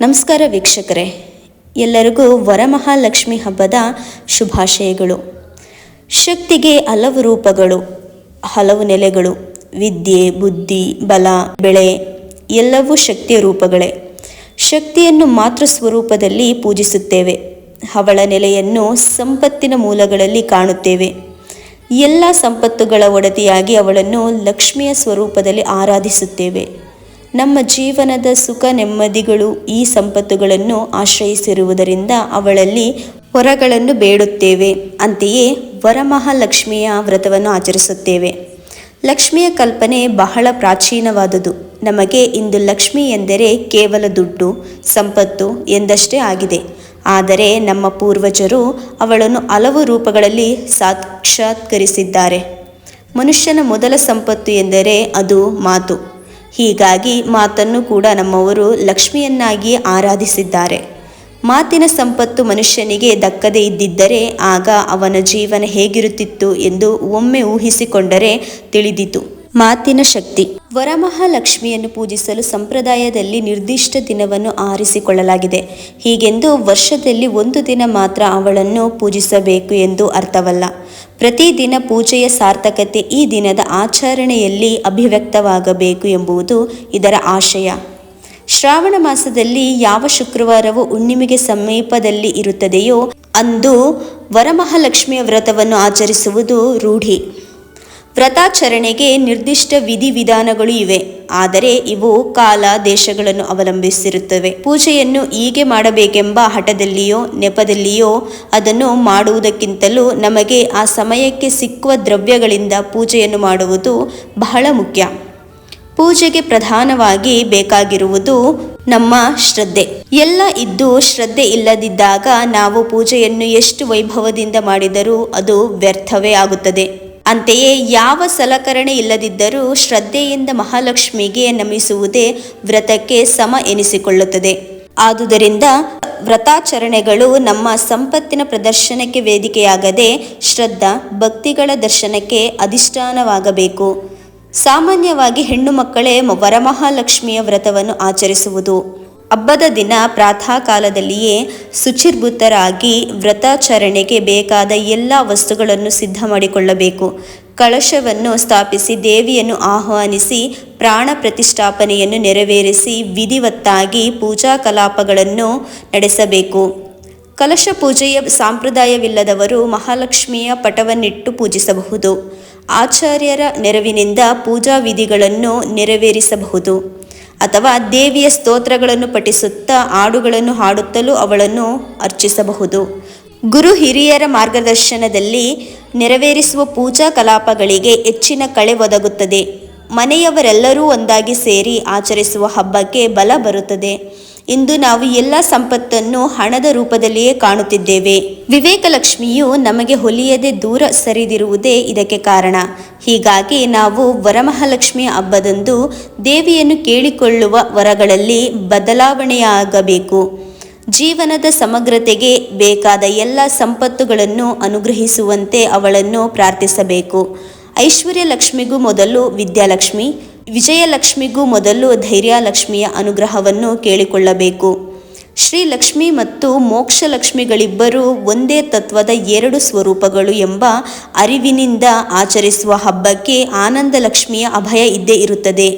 ನಮಸ್ಕಾರ ವೀಕ್ಷಕರೇ. ಎಲ್ಲರಿಗೂ ವರಮಹಾಲಕ್ಷ್ಮಿ ಹಬ್ಬದ ಶುಭಾಶಯಗಳು. ಶಕ್ತಿಗೆ ಹಲವು ರೂಪಗಳು, ಹಲವು ನೆಲೆಗಳು. ವಿದ್ಯೆ, ಬುದ್ಧಿ, ಬಲ, ಬೆಳೆ, ಎಲ್ಲವೂ ಶಕ್ತಿಯ ರೂಪಗಳೇ. ಶಕ್ತಿಯನ್ನು ಮಾತೃ ಸ್ವರೂಪದಲ್ಲಿ ಪೂಜಿಸುತ್ತೇವೆ. ಅವಳ ನೆಲೆಯನ್ನು ಸಂಪತ್ತಿನ ಮೂಲಗಳಲ್ಲಿ ಕಾಣುತ್ತೇವೆ. ಎಲ್ಲ ಸಂಪತ್ತುಗಳ ಒಡತಿಯಾಗಿ ಅವಳನ್ನು ಲಕ್ಷ್ಮಿಯ ಸ್ವರೂಪದಲ್ಲಿ ಆರಾಧಿಸುತ್ತೇವೆ. ನಮ್ಮ ಜೀವನದ ಸುಖ ನೆಮ್ಮದಿಗಳು ಈ ಸಂಪತ್ತುಗಳನ್ನು ಆಶ್ರಯಿಸಿರುವುದರಿಂದ ಅವಳಲ್ಲಿ ವರಗಳನ್ನು ಬೇಡುತ್ತೇವೆ. ಅಂತೆಯೇ ವರಮಹಾಲಕ್ಷ್ಮಿಯ ವ್ರತವನ್ನು ಆಚರಿಸುತ್ತೇವೆ. ಲಕ್ಷ್ಮಿಯ ಕಲ್ಪನೆ ಬಹಳ ಪ್ರಾಚೀನವಾದುದು. ನಮಗೆ ಇಂದು ಲಕ್ಷ್ಮಿ ಎಂದರೆ ಕೇವಲ ದುಡ್ಡು, ಸಂಪತ್ತು ಎಂದಷ್ಟೇ ಆಗಿದೆ. ಆದರೆ ನಮ್ಮ ಪೂರ್ವಜರು ಅವಳನ್ನು ಹಲವು ರೂಪಗಳಲ್ಲಿ ಸಾಕ್ಷಾತ್ಕರಿಸಿದ್ದಾರೆ. ಮನುಷ್ಯನ ಮೊದಲ ಸಂಪತ್ತು ಎಂದರೆ ಅದು ಮಾತು. ಹೀಗಾಗಿ ಮಾತನ್ನು ಕೂಡ ನಮ್ಮವರು ಲಕ್ಷ್ಮಿಯನ್ನಾಗಿ ಆರಾಧಿಸಿದ್ದಾರೆ. ಮಾತಿನ ಸಂಪತ್ತು ಮನುಷ್ಯನಿಗೆ ದಕ್ಕದೇ ಇದ್ದಿದ್ದರೆ ಆಗ ಅವನ ಜೀವನ ಹೇಗಿರುತ್ತಿತ್ತು ಎಂದು ಒಮ್ಮೆ ಊಹಿಸಿಕೊಂಡರೆ ತಿಳಿದಿತು. ಮಾತಿನ ಶಕ್ತಿ. ವರಮಹಾಲಕ್ಷ್ಮಿಯನ್ನು ಪೂಜಿಸಲು ಸಂಪ್ರದಾಯದಲ್ಲಿ ನಿರ್ದಿಷ್ಟ ದಿನವನ್ನು ಆರಿಸಿಕೊಳ್ಳಲಾಗಿದೆ. ಹೀಗೆಂದು ವರ್ಷದಲ್ಲಿ ಒಂದು ದಿನ ಮಾತ್ರ ಅವಳನ್ನು ಪೂಜಿಸಬೇಕು ಎಂದು ಅರ್ಥವಲ್ಲ. ಪ್ರತಿದಿನ ಪೂಜೆಯ ಸಾರ್ಥಕತೆ ಈ ದಿನದ ಆಚರಣೆಯಲ್ಲಿ ಅಭಿವ್ಯಕ್ತವಾಗಬೇಕು ಎಂಬುದು ಇದರ ಆಶಯ. ಶ್ರಾವಣ ಮಾಸದಲ್ಲಿ ಯಾವ ಶುಕ್ರವಾರವು ಹುಣ್ಣಿಮೆಗೆ ಸಮೀಪದಲ್ಲಿ ಇರುತ್ತದೆಯೋ, ಅಂದು ವರಮಹಾಲಕ್ಷ್ಮಿಯ ವ್ರತವನ್ನು ಆಚರಿಸುವುದು ರೂಢಿ. ವ್ರತಾಚರಣೆಗೆ ನಿರ್ದಿಷ್ಟ ವಿಧಿವಿಧಾನಗಳು ಇವೆ, ಆದರೆ ಇವು ಕಾಲ ದೇಶಗಳನ್ನು ಅವಲಂಬಿಸಿರುತ್ತವೆ. ಪೂಜೆಯನ್ನು ಹೀಗೆ ಮಾಡಬೇಕೆಂಬ ಹಠದಲ್ಲಿಯೋ ನೆಪದಲ್ಲಿಯೋ ಅದನ್ನು ಮಾಡುವುದಕ್ಕಿಂತಲೂ ನಮಗೆ ಆ ಸಮಯಕ್ಕೆ ಸಿಕ್ಕುವ ದ್ರವ್ಯಗಳಿಂದ ಪೂಜೆಯನ್ನು ಮಾಡುವುದು ಬಹಳ ಮುಖ್ಯ. ಪೂಜೆಗೆ ಪ್ರಧಾನವಾಗಿ ಬೇಕಾಗಿರುವುದು ನಮ್ಮ ಶ್ರದ್ಧೆ. ಎಲ್ಲ ಇದ್ದು ಶ್ರದ್ಧೆ ಇಲ್ಲದಿದ್ದಾಗ ನಾವು ಪೂಜೆಯನ್ನು ಎಷ್ಟು ವೈಭವದಿಂದ ಮಾಡಿದರೂ ಅದು ವ್ಯರ್ಥವೇ ಆಗುತ್ತದೆ. ಅಂತೆಯೇ ಯಾವ ಸಲಕರಣೆ ಇಲ್ಲದಿದ್ದರೂ ಶ್ರದ್ಧೆಯಿಂದ ಮಹಾಲಕ್ಷ್ಮಿಗೆ ನಮಿಸುವುದೇ ವ್ರತಕ್ಕೆ ಸಮ ಎನಿಸಿಕೊಳ್ಳುತ್ತದೆ. ಆದುದರಿಂದ ವ್ರತಾಚರಣೆಗಳು ನಮ್ಮ ಸಂಪತ್ತಿನ ಪ್ರದರ್ಶನಕ್ಕೆ ವೇದಿಕೆಯಾಗದೆ ಶ್ರದ್ಧಾ, ಭಕ್ತಿಗಳ ದರ್ಶನಕ್ಕೆ ಅಧಿಷ್ಠಾನವಾಗಬೇಕು. ಸಾಮಾನ್ಯವಾಗಿ ಹೆಣ್ಣು ಮಕ್ಕಳೇ ವರಮಹಾಲಕ್ಷ್ಮಿಯ ವ್ರತವನ್ನು ಆಚರಿಸುವುದು. ಹಬ್ಬದ ದಿನ ಪ್ರಾತಃ ಕಾಲದಲ್ಲಿಯೇ ಶುಚಿರ್ಭೂತರಾಗಿ ವ್ರತಾಚರಣೆಗೆ ಬೇಕಾದ ಎಲ್ಲ ವಸ್ತುಗಳನ್ನು ಸಿದ್ಧ ಮಾಡಿಕೊಳ್ಳಬೇಕು. ಕಳಶವನ್ನು ಸ್ಥಾಪಿಸಿ ದೇವಿಯನ್ನು ಆಹ್ವಾನಿಸಿ ಪ್ರಾಣ ಪ್ರತಿಷ್ಠಾಪನೆಯನ್ನು ನೆರವೇರಿಸಿ ವಿಧಿವತ್ತಾಗಿ ಪೂಜಾ ಕಲಾಪಗಳನ್ನು ನಡೆಸಬೇಕು. ಕಲಶ ಪೂಜೆಯ ಸಂಪ್ರದಾಯವಿಲ್ಲದವರು ಮಹಾಲಕ್ಷ್ಮಿಯ ಪಟವನ್ನಿಟ್ಟು ಪೂಜಿಸಬಹುದು. ಆಚಾರ್ಯರ ನೆರವಿನಿಂದ ಪೂಜಾ ವಿಧಿಗಳನ್ನು ನೆರವೇರಿಸಬಹುದು. ಅಥವಾ ದೇವಿಯ ಸ್ತೋತ್ರಗಳನ್ನು ಪಠಿಸುತ್ತಾ ಹಾಡುಗಳನ್ನು ಹಾಡುತ್ತಲೂ ಅವಳನ್ನು ಅರ್ಚಿಸಬಹುದು. ಗುರು ಹಿರಿಯರ ಮಾರ್ಗದರ್ಶನದಲ್ಲಿ ನೆರವೇರಿಸುವ ಪೂಜಾ ಕಲಾಪಗಳಿಗೆ ಹೆಚ್ಚಿನ ಕಳೆ ಒದಗುತ್ತದೆ. ಮನೆಯವರೆಲ್ಲರೂ ಒಂದಾಗಿ ಸೇರಿ ಆಚರಿಸುವ ಹಬ್ಬಕ್ಕೆ ಬಲ ಬರುತ್ತದೆ. ಇಂದು ನಾವು ಎಲ್ಲ ಸಂಪತ್ತನ್ನು ಹಣದ ರೂಪದಲ್ಲಿಯೇ ಕಾಣುತ್ತಿದ್ದೇವೆ. ವಿವೇಕಲಕ್ಷ್ಮಿಯು ನಮಗೆ ಹೊಲಿಯದೆ ದೂರ ಸರಿದಿರುವುದೇ ಇದಕ್ಕೆ ಕಾರಣ. ಹೀಗಾಗಿ ನಾವು ವರಮಹಾಲಕ್ಷ್ಮಿ ಹಬ್ಬದಂದು ದೇವಿಯನ್ನು ಕೇಳಿಕೊಳ್ಳುವ ವರಗಳಲ್ಲಿ ಬದಲಾವಣೆಯಾಗಬೇಕು. ಜೀವನದ ಸಮಗ್ರತೆಗೆ ಬೇಕಾದ ಎಲ್ಲ ಸಂಪತ್ತುಗಳನ್ನು ಅನುಗ್ರಹಿಸುವಂತೆ ಅವಳನ್ನು ಪ್ರಾರ್ಥಿಸಬೇಕು. ಐಶ್ವರ್ಯ ಲಕ್ಷ್ಮಿಗೂ ಮೊದಲು ವಿದ್ಯಾಲಕ್ಷ್ಮಿ, ವಿಜಯಲಕ್ಷ್ಮಿಗೂ ಮೊದಲು ಧೈರ್ಯಲಕ್ಷ್ಮಿಯ ಅನುಗ್ರಹವನ್ನು ಕೇಳಿಕೊಳ್ಳಬೇಕು. ಶ್ರೀ ಲಕ್ಷ್ಮಿ ಮತ್ತು ಮೋಕ್ಷಲಕ್ಷ್ಮಿಗಳಿಬ್ಬರೂ ಒಂದೇ ತತ್ವದ ಎರಡು ಸ್ವರೂಪಗಳು ಎಂಬ ಅರಿವಿನಿಂದ ಆಚರಿಸುವ ಹಬ್ಬಕ್ಕೆ ಆನಂದ ಲಕ್ಷ್ಮಿಯ ಅಭಯ ಇದ್ದೇ ಇರುತ್ತದೆ.